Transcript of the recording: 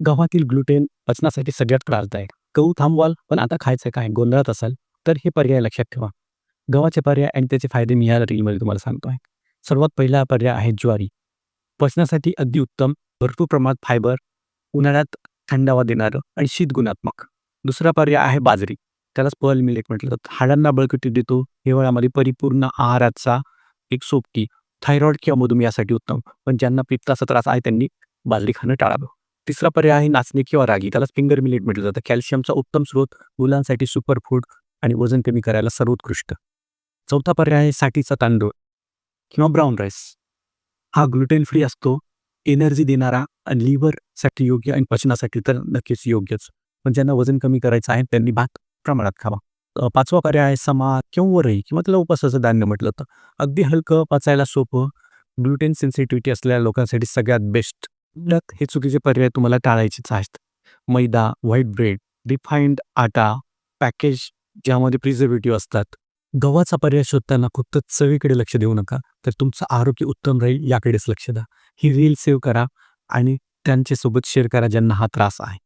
गव्हातील gluten पचनासाठी सगळ्यात त्रासदायक. गहू थांबवाल पण आता खायचं काय? गोंधळात असाल तर हे पर्याय लक्षात ठेवा. गव्हाचे पर्याय आणि त्याचे फायदे मी या रीलमध्ये तुम्हाला सांगतो आहे सर्वात पहिला पर्याय आहे ज्वारी. पचनासाठी अगदी उत्तम भरपूर प्रमाणात फायबर उन्हाळ्यात थंडावा देणारं आणि शीत गुणात्मक. दुसरा पर्याय आहे बाजरी. त्यालाच पर्ल मिलेट म्हटलं जातं. हाडांना बळकटी देतो. हिवाळ्यामध्ये परिपूर्ण आहाराचा एक सोपटी थायरॉइड किंवा मधुमेहासाठी उत्तम. पण ज्यांना पित्ताचा त्रास आहे त्यांनी बाजरी खाणं टाळावं. तिसरा पर्याय आहे नाचणी किंवा रागी. त्यालाच फिंगर मिलेट म्हटलं जातं. कॅल्शियमचा उत्तम स्रोत मुलांसाठी सुपरफूड आणि वजन कमी करायला सर्वोत्कृष्ट. चौथा पर्याय आहे साठीचा तांदूळ किंवा ब्राऊन राईस हा ग्लुटेन फ्री असतो एनर्जी देणारा आणि लिव्हरसाठी योग्य आणि पचनासाठी तर नक्कीच योग्यच. पण ज्यांना वजन कमी करायचं आहे त्यांनी भात प्रमाणात खावा. पाचवा पर्याय आहे समा किंवा रही किंवा त्याला उपासाचं धान्य म्हटलं तर अगदी हलकं पचायला सोपं ग्लुटेन सेन्सिटिव्हिटी असलेल्या लोकांसाठी सगळ्यात बेस्ट हे चुकीचे पर्याय तुम्हाला टाळायचेच आहेत. मैदा व्हाईट ब्रेड रिफाईंड आटा पॅकेज ज्यामध्ये प्रिझर्वेटिव्ह असतात. गव्हाचा पर्याय शोधताना फक्त चवीकडे लक्ष देऊ नका तर तुमचं आरोग्य उत्तम राहील याकडेच लक्ष द्या. ही रील सेव्ह करा आणि त्यांच्यासोबत शेअर करा ज्यांना हा त्रास आहे.